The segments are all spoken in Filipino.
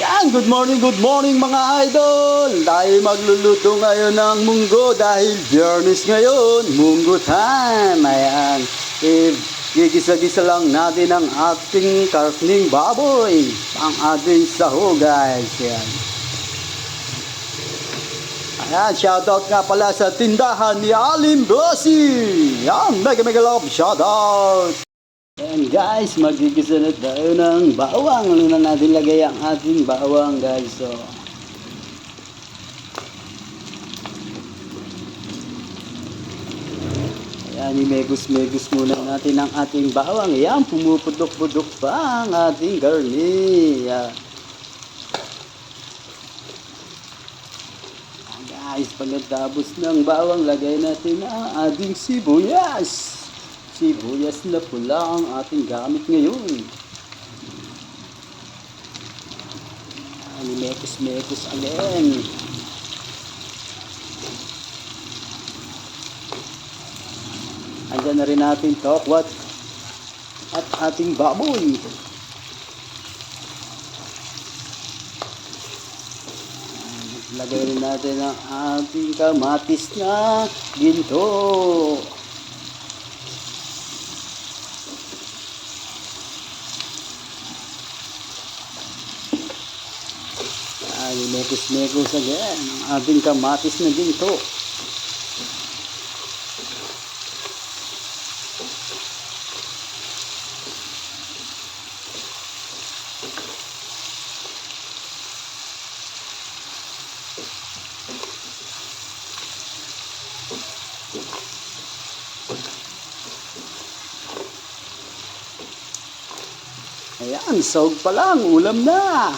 Yan, good morning, good morning mga idol! Tayo magluluto ngayon ng munggo dahil biyernes ngayon, munggo time! Ayan, eh, gigisa-gisa lang natin ang ating karning baboy, ang ating saho guys. Yan. Ayan, shoutout nga pala sa tindahan ni Alim Bossy! Yan, mega mega love, shoutout! Ayan guys, magigisa na tayo ng bawang. Ano na natin lagay ang ating bawang guys. So, Ayan, imegus-megus muna natin ang ating bawang. Ayan, pumupudok-pudok pa ang ating garni. Ayan. Guys, pagkatapos ng bawang, lagay natin ang ating sibuyas. Sibuyas na pula ang ating gamit ngayon. Ayan, mekos-mekos again. Andyan na rin natin tokwat at ating baboy. Lagay rin natin ang ating kamatis na ginto. Ay, mekos-mekos again. Ang ating kamatis na ginto. Ayan, sahog pa lang, ulam na.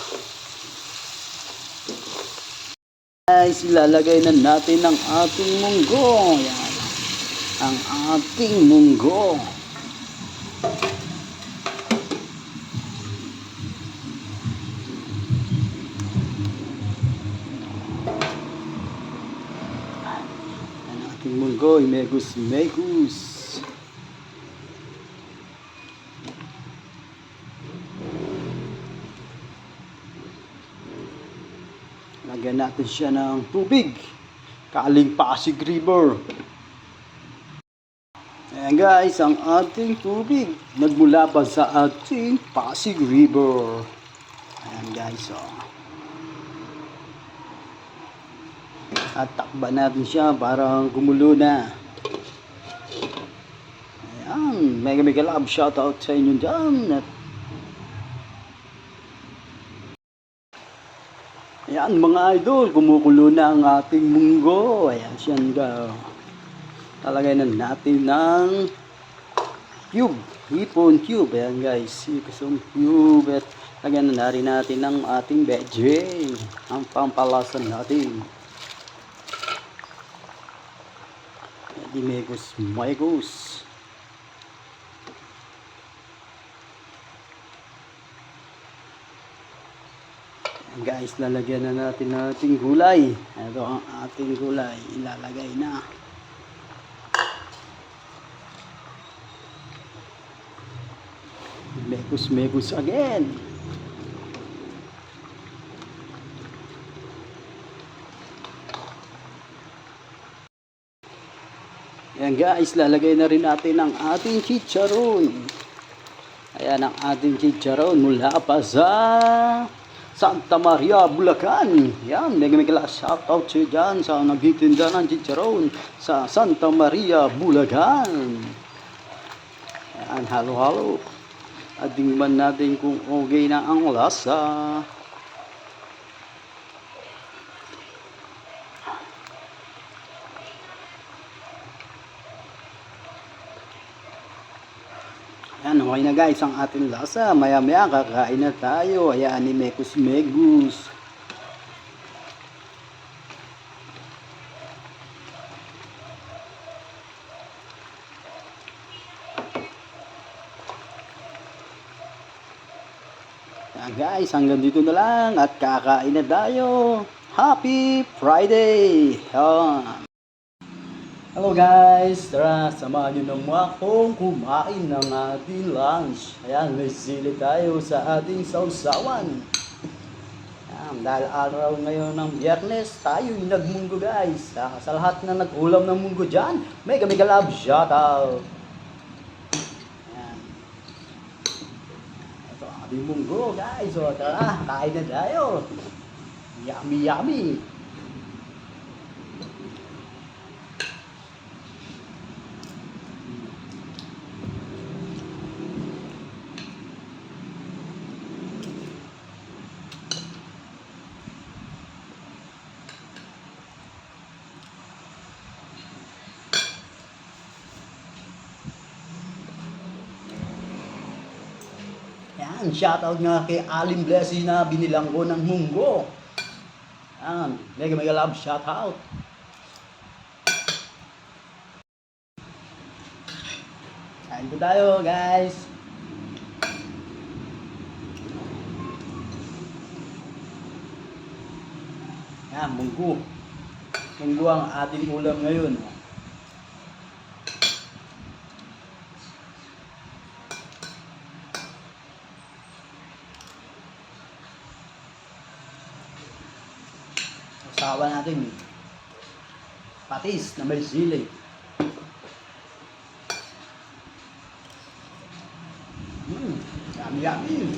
Guys, ilalagay na natin ang ating munggo. Ayan, ang ating munggo. Ang ating munggo, megus megus. Lagyan natin siya ng tubig. Kaling Pasig River. Ayan guys, ang ating tubig. Nagmula pa sa ating Pasig River. Ayan guys, oh. At takban natin siya para gumulo na. Ayan, mega mega love shoutout sa inyo dyan. At Ayan mga idol, kumukulo na ang ating munggo. Ayan siya nga. Talagay na natin ng cube. Hipon cube. Ayan guys, hipon cube. At lagyan na rin natin ng ating veggie. Ang pampalasan natin. Di megos, megos. Guys, lalagyan na natin ng ating gulay. Ito ang ating gulay. Ilalagay na. Mekus, mekus again. Yan guys, lalagay na rin natin ang ating chicharon. Ayan ang ating chicharon mula pa sa Santa Maria, Bulacan. Yan, mega mega la shoutout siya dyan sa nagtitinda ng chicharon sa Santa Maria, Bulacan. Yan, halo-halo. At tingnan natin kung okay na ang lasa. Yan, okay na guys ang ating lasa. Maya maya kakain na tayo. Ayan, ni Mekus Megus. Yan guys, hanggang dito na lang at kakain na tayo. Happy Friday! Yan. Hello guys! Tara, samahan nyo naman akong kumain ng ating lunch. Ayan, may tayo sa ating sausawan. Yan, dahil araw ngayon ng biyernes, tayo'y nagmunggo guys. Ah, sa lahat na nag-ulam ng munggo dyan, mega mega love shoutout. Yan. Ito ang ating munggo guys. So tara, kain na tayo. Yummy yummy. Yan, shoutout nga kay Alim Blessy na binilang ko ng munggo. Yan, mega mega love shoutout. Kain po tayo guys. Yan, munggo. Munggo ang ating ulam ngayon. Usawa natin patis na may sili. Mm, yummy yummy.